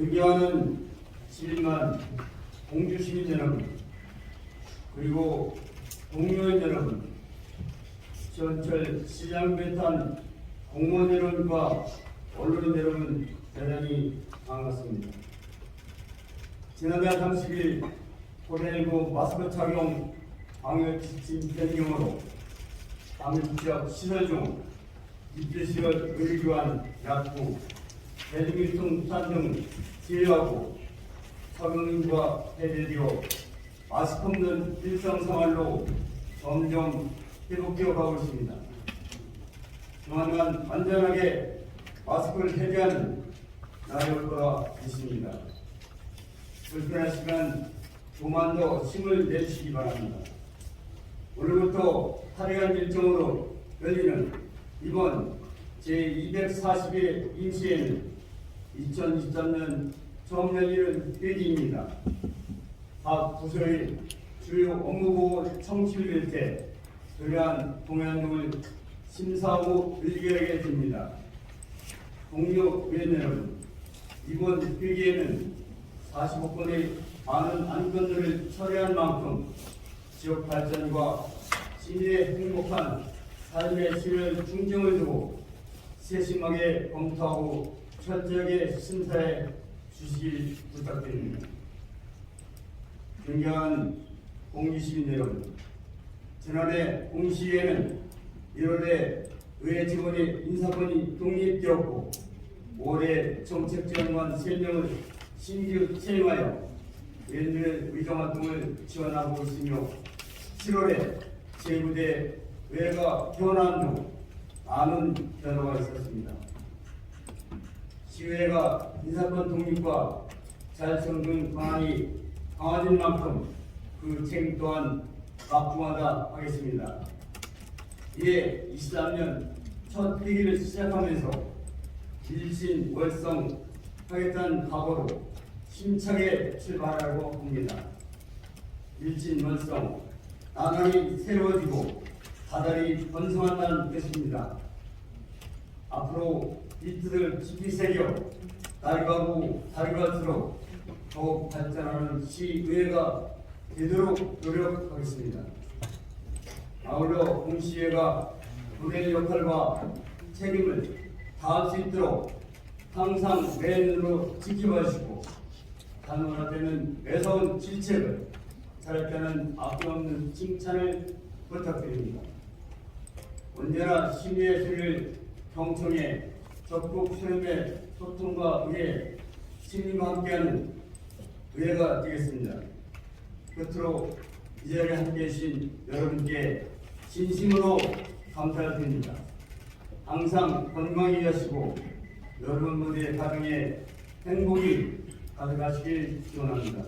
존경하는 시민만 공주 시민 여러분 그리고 동료인 여러분 지원철 시장 배탄 공무원 여러분과 언론인 여러분 대단히 반갑습니다. 지난달 30일 코로나19 마스크 착용 방역 지침 변경으로 방역 지역 시설 중 입주시설 의료기관 약국 대중교통수단 등 제외하고 서명인과 해제되어 마스크 없는 일상생활로 점점 회복되어 가고 있습니다. 조만간 완전하게 마스크를 해제하는 날이 올 거라 믿습니다. 불편한 시간 조만 더 힘을 내주시기 바랍니다. 오늘부터 8일간 일정으로 열리는 이번 제240회 임시회는 2023년 처음 열리는 회기입니다. 각 부서의 주요 업무보고 청취를 빌때 그러한 동향 등을 심사하고 의결하게 됩니다. 동료 의원 여러분, 이번 회기에는 45건의 많은 안건들을 처리한 만큼 지역 발전과 시민의 행복한 삶의 질을 중점을 두고 세심하게 검토하고 철저하게 심사해 주시길 부탁드립니다. 존경하는 공기시민 여러분, 지난해 공시에는 1월에 의회 직원의 인사권이 독립되었고 올해 정책지원관 3명을 신규 채용하여 의원들의 의정활동을 지원하고 있으며 7월에 제부대 의회가 변화한 후 많은 변화가 있었습니다. 시의회가 인사권 독립과 자율성 등 방안이 강화된 만큼 그 책임 또한 막중하다 하겠습니다. 이에 23년 첫 회기를 시작하면서 일신 월성 하겠다는 각오로 힘차게 출발하고 합니다. 일진 월성 나날이 새로워지고 바다리 번성한다는 뜻입니다. 앞으로 이 뜻을 깊이 새겨 날이 가고 달이 갈수록 더욱 발전하는 시의회가 되도록 노력하겠습니다. 아울러 공시회가 본의 역할과 책임을 다할 수 있도록 항상 맨으로 지켜봐 주시고 단원화되는 매서운 질책을 잘할 때는 아낌없는 칭찬을 부탁드립니다. 언제나 시민의 소리를 경청해 적극 수렴해 소통과 의회, 시민과 함께하는 의회가 되겠습니다. 끝으로 이 자리에 함께 계신 여러분께 진심으로 감사를 드립니다. 항상 건강히 하시고 여러분 모두의 가정에 행복이 가득하시길 기원합니다.